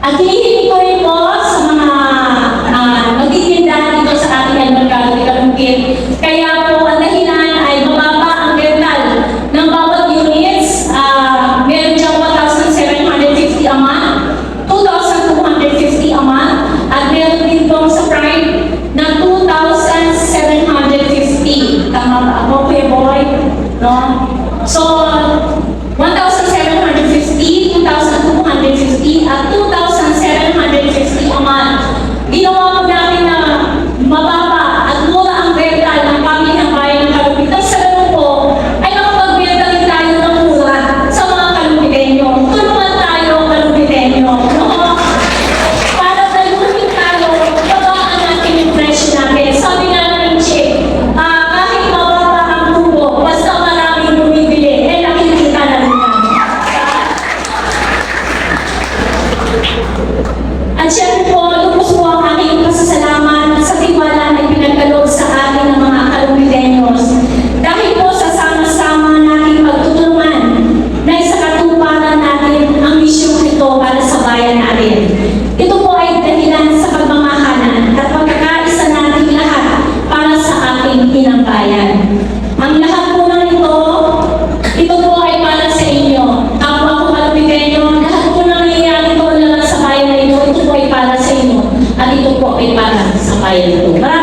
At hinihiling ko rin po sa mga uh, dito sa ating Almercado de Kalumpir. Kaya po ang dahilan ay mababa ang rental ng bawat units. Uh, meron diyang 1,750 a month, 2,250 a month, at meron din pong sa na 2,750. Tama ba ako, Kuya Boy? No? So, 1,000 At syempre po, sair do mar,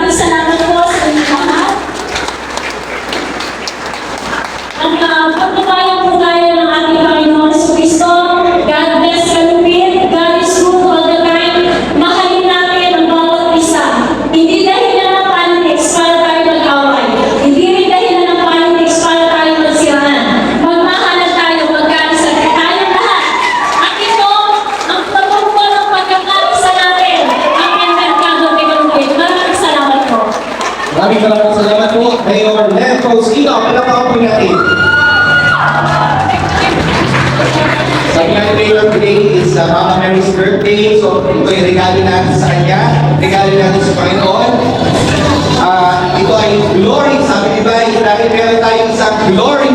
maraming salamat po, Mayor Leto Sino. Palapang po natin. Sabihan Mayor today is uh, Mama Mary's birthday. So, ito yung regalo natin sa kanya. Regalo natin sa Panginoon. Uh, ito ay glory. Sabi diba, dahil meron tayong sa glory